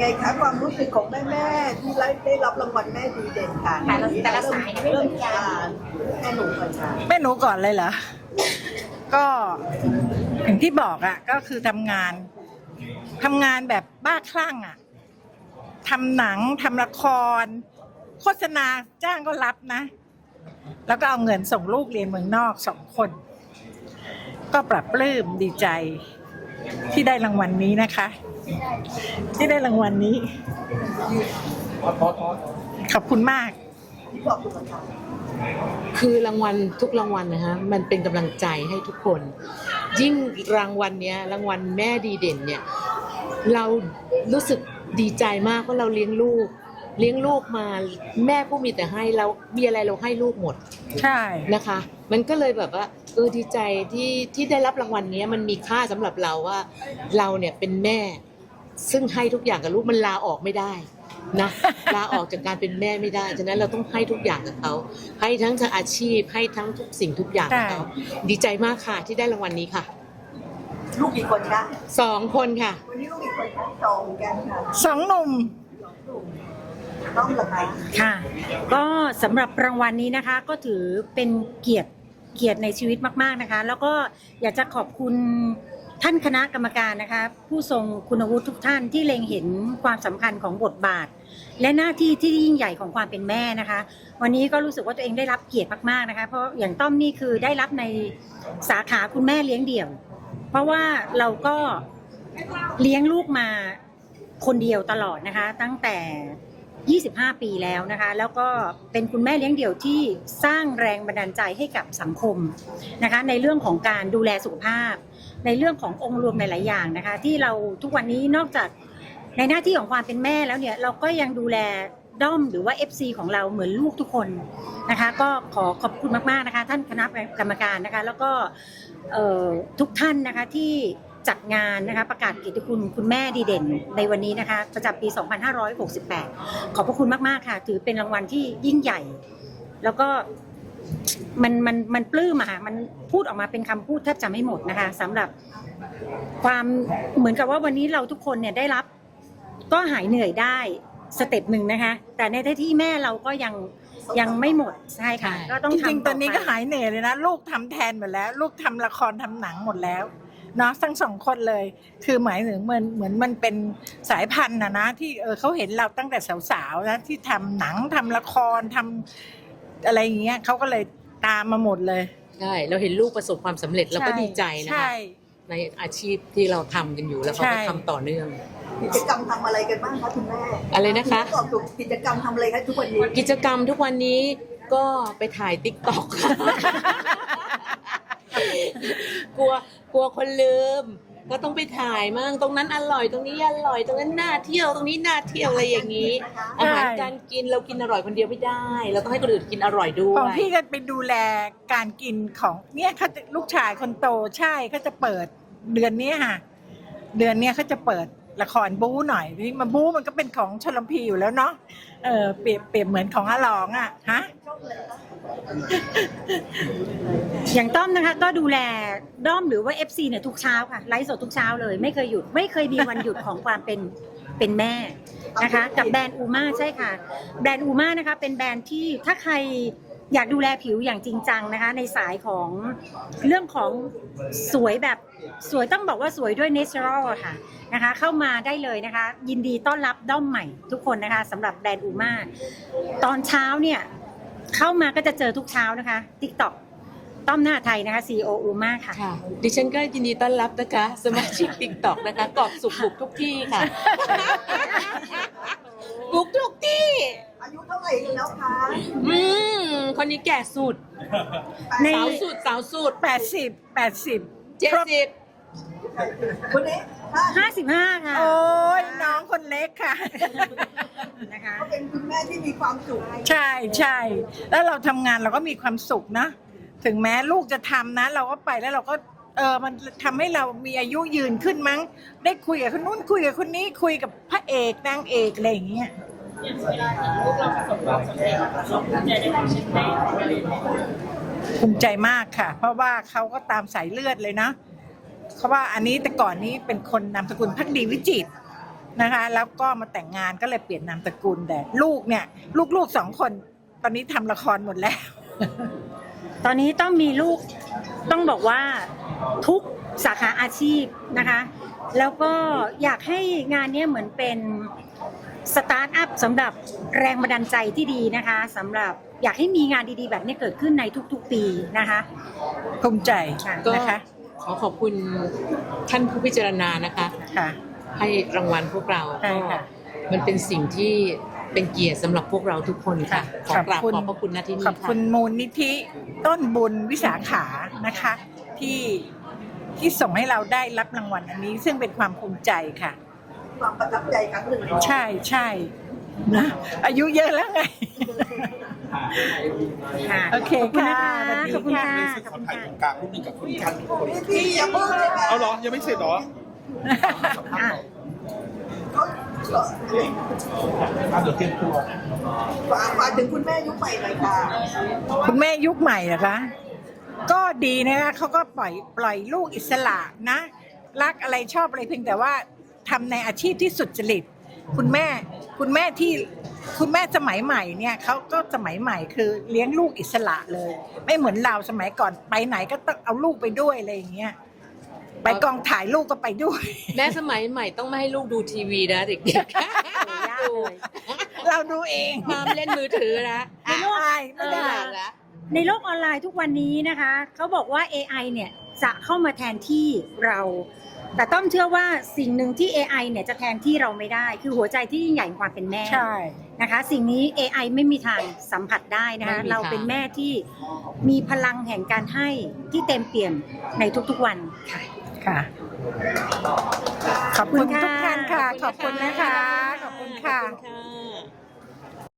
ไงคะความรู้สึกของแม่แม่ๆที่ได้รับรางวัลแม่ดีเด่นค่ะแต่ละแต่ละสายไม่เหมือนกันอ่าแม่หนูก่อนค่ะแม่หนูก่อนเลยเหรอ ก็อย่างที่บอกอะก็คือทำงานทำงานแบบบ้าคลั่งอะทำหนังทำละคร โฆษณาจ้างก็รับนะ แล้วก็เอาเงินส่งลูกเรียนเมืองนอกสองคน ก็ปรับปลื้มดีใจ ที่ได้รางวัลนี้นะคะ ที่ได้รางวัลนี้ ขอบคุณมาก คือรางวัลทุกรางวัลนะฮะมันเป็นกำลังใจให้ทุกคน ยิ่งรางวัลเนี้ยรางวัลแม่ดีเด่นเนี่ย เรารู้สึกดีใจมากว่าะเราเลี้ยงลูก เลี้ยงลูกมาแม่ผู้มีแต่ให้เรามีอะไรเราให้ลูกหมดใช่ นะคะ มันก็เลยแบบว่าเออดีใจที่ที่ได้รับรางวัลเนี้ยมันมีค่าสำหรับเราว่า เราเนี่ยเป็นแม่ ซึ่งให้ทุกอย่างกับลูกมันลาออกไม่ได้นะ ลาออกจากการเป็นแม่ไม่ได้ฉะนั้นเราต้องให้ทุกอย่างกับเขาให้ทั้งทางอาชีพ ให้ทั้งทุกสิ่งทุกอย่างกับเขาดีใจมากค่ะที่ได้รางวัลนี้ค่ะลูกกี่คนคะสองคนค่ะ วันนี้ลูกกี่คนคะสองกันค่ะ สองหนุ่ม ต้องเหรอคะค่ะ ก็สำหรับรางวัลนี้นะคะ ก็ถือเป็นเกียรติเกียรติในชีวิตมาก ๆนะคะ แล้วก็อยากจะขอบคุณท่านคณะกรรมการนะคะ ผู้ทรงคุณวุฒิทุกท่านที่เล็งเห็นความสำคัญของบทบาท และหน้าที่ที่ยิ่งใหญ่ของความเป็นแม่นะคะ วันนี้ก็รู้สึกว่าตัวเองได้รับเกียรติมากๆนะคะ เพราะอย่างต้อมนี่คือได้รับในสาขาคุณแม่เลี้ยงเดี่ยว เพราะว่าเราก็เลี้ยงลูกมาคนเดียวตลอดนะคะ ตั้งแต่ 25 ปีแล้วนะคะ แล้วก็เป็นคุณแม่เลี้ยงเดี่ยวที่สร้างแรงบันดาลใจให้กับสังคมนะคะ ในเรื่องของการดูแลสุขภาพ ในเรื่องขององค์รวมหลาย ๆ อย่างนะคะ ที่เราทุกวันนี้นอกจากในหน้าที่ของความเป็นแม่แล้วเนี่ยเราก็ยังดูแลด้อมหรือว่า FC ของเราเหมือนลูกทุกคนนะคะ ก็ขอขอบคุณมาก ๆ นะคะ ท่านคณะกรรมการนะคะ แล้วก็ทุกท่านนะคะที่ จัดงานนะคะประกาศเกียรติคุณคุณแม่ดีเด่นในวันนี้นะคะประจำปี 2568 ขอบพระคุณมาก ๆ ค่ะ ถือเป็นรางวัลที่ยิ่งใหญ่ แล้วก็มันมันมันปลื้มอะค่ะมันพูดออกมาเป็นคำพูดแทบจะไม่หมดนะคะสำหรับความเหมือนกับว่าวันนี้เราทุกคนเนี่ยได้รับ ก็หายเหนื่อยได้สเต็ปหนึ่งนะคะ แต่ในที่แม่เราก็ยังยังไม่หมดใช่ค่ะ ก็ต้องจทำริงๆตอนนี้ไป ก็หายเหนื่อยเลยนะ ลูกทำแทนหมดแล้ว ลูกทำละครทำหนังหมดแล้ว เนาะทั้งสองคนเลย คือหมายถึงเหมือนเหมือนมันเป็นสายพันธุ์นะนะที่เออเขาเห็นเราตั้งแต่สาวๆนะที่ทำหนังทำละครทำอะไรอย่างเงี้ยเขาก็เลยตามมาหมดเลยใช่เราเห็นลูกประสบความสำเร็จเราก็ดีใจนะใช่คะในอาชีพที่เราทำกันอยู่แล้วเขาก็ใช่ทำต่อเนื่องกิจกรรมทำอะไรกันบ้างคะคุณแม่อะไรนะคะตอบถูกกิจกรรมทำอะไรคะทุกวันนี้กิจกรรมทุกวันนี้ก็ไปถ่ายติ๊กต็อกกลัว กลัวคนลืม ก็ต้องไปถ่ายมั่งตรงนั้นอร่อยตรงนี้อร่อยตรงนั้นน่าเที่ยวตรงนี้น่าเที่ยวอะไรอย่างนี้ อาหารการกินเรากินอร่อยคนเดียวไม่ได้ เราต้องให้คนอื่นกินอร่อยด้วของย พี่ก็ไปดูแลการกินของเนี่ยเขาจะลูกชายคนโตใช่เขาจะเปิด เดือนเนี้ยค่ะ เดือนเนี้ยเขาจะเปิด ละครบู๊หน่อยนี่มาบู๊มันก็เป็นของชลพีอยู่แล้วเนาะเออเปรียบเปรียบเหมือนของอาหลองอะฮะ อย่างต้อมนะคะก็ดูแลด้อมหรือว่า FC เนี่ยทุกเช้าค่ะไลฟ์สดทุกเช้าเลยไม่เคยหยุดไม่เคยมีวันหยุดของความเป็นเป็นแม่นะคะ กับแบรนด์อูมาใช่ค่ะ แบรนด์อูมานะคะเป็นแบรนด์ที่ถ้าใครอยากดูแลผิวอย่างจริงจังนะคะ ในสายของเรื่องของสวยแบบ สวยต้องบอกว่าสวยด้วยเนเชอรัลอะค่ะนะคะ เข้ามาได้เลยนะคะ ยินดีต้อนรับด้อมใหม่ทุกคนนะคะสำหรับแบรนด์อูมาตอนเช้าเนี่ยเข้ามาก็จะเจอทุกเช้านะคะ TikTok ต้อมหน้าไทยนะคะ CEO อูมาค่ะ ค่ะดิฉันก็ยินดีต้อนรับนะคะ สมาชิกติ๊กต็อกนะคะกรอบสุขบุกทุกที่ค่ะ บุกทุกที่ อายุเท่าไหร่กันแล้วคะอืมคนนี้แก่สุด ใน สาวสุดสาวสุดแปดสิบแปดสิบเจ็ดสิบ คนนี้ถ้า55ค่ะ โอ้ยน้องคนเล็กค่ะ นะคะเขาเป็นคุณแม่ที่มีความสุขใช่ใช่แล้วเราทำงานเราก็มีความสุขนะ ถึงแม้ลูกจะทำนะ เราก็ไปแล้วเราก็เออมันทำให้เรามีอายุยืนขึ้นมั้ง ได้คุยกับคนนู้นคุยกับคนนี้คุยกับพระเอกนางเอกอะไรอย่างเงี้ย ภูมิใจมากค่ะ เพราะว่าเขาก็ตามสายเลือดเลยนะ เพราะว่าอันนี้แต่ก่อนนี้เป็นคนนามสกุลพักดีวิจิตรนะคะ แล้วก็มาแต่งงานก็เลยเปลี่ยนนามสกุลแต่ลูกเนี่ย ลูกๆสองคนตอนนี้ทำละครหมดแล้ว ตอนนี้ต้องมีลูกต้องบอกว่าทุกสาขาอาชีพนะคะ แล้วก็อยากให้งานเนี้ยเหมือนเป็นสตาร์ทอัพสำหรับแรงบันดาลใจที่ดีนะคะสำหรับอยากให้มีงานดีๆ แบบนี้เกิดขึ้นในทุกๆปีนะคะ ภูมิใจก็ นะคะข อขอบคุณท่านผู้พิจารณานะคะ ค่ะ ให้รางวัลพวกเราใช่ก็ค่ะมันเป็นสิ่งที่เป็นเกียรติสำหรับพวกเราทุกคนค่ะ ขอกราบขอบพระคุณนะที่ขนี่อบคุณค่ะ มูลนิธิต้นบุญวิสาขานะคะ ที่ที่ส่งให้เราได้รับรางวัลอันนี้ ซึ่งเป็นความภูมิใจค่ะ ความประทับใจครั้งหนึ่งใช่ใช่นะอายุเยอะแล้วไง ค่ะโอเคขอบคุณนะค่ะคะสวัสดีขอบคุณค่ะค่ะขอถ่ายตรงกลางรูปหนึ่งกับคุณกันทุกคนพี่อย่าเพิ่งเลยค่ะเอาเหรอ ยังไม่เสร็จเหรออะอะเดี๋ยวเตรียมตัวฝากฝากถึงคุณแม่ยุคใหม่หน่อยค่ะ คุณแม่ยุคใหม่เหรอคะ ก็ดีนะคะเขาก็ปล่อยปล่อยลูกอิสระนะ รักอะไรชอบอะไรเพียงแต่ว่าทำในอาชีพที่สุดจริต คุณแม่คุณแม่ที่คุณแม่สมัยใหม่เนี่ยเขาก็สมัยใหม่คือเลี้ยงลูกอิสระเลย ไม่เหมือนเราสมัยก่อนไปไหนก็ต้องเอาลูกไปด้วยอะไรอย่างเงี้ยไปกองถ่ายลูกก็ไปด้วย แม่สมัยใหม่ต้องไม่ให้ลูกดูทีวีนะเด็กยากเลยเราดูเองๆห้ามเล่นมือถือนะไม่ได้ไม่ได้เออละในโลกออนไลน์ทุกวันนี้นะคะ เขาบอกว่า AI เนี่ย จะเข้ามาแทนที่เรา แต่ต้อมเชื่อว่าสิ่งหนึ่งที่ AI เนี่ยจะแทนที่เราไม่ได้ คือหัวใจที่ยิ่งใหญ่ของความเป็นแม่ใช่ นะคะ สิ่งนี้ AI ไม่มีทางสัมผัสได้นะคะ ไม่มีทาง เราเป็นแม่ที่มีพลังแห่งการให้ที่เต็มเปี่ยมในทุกๆวันค่ะ ค่ะ ขอบคุณทุกท่านค่ะ ขอบคุณนะคะ ขอบคุณค่ะ ขอบคุณค่ะ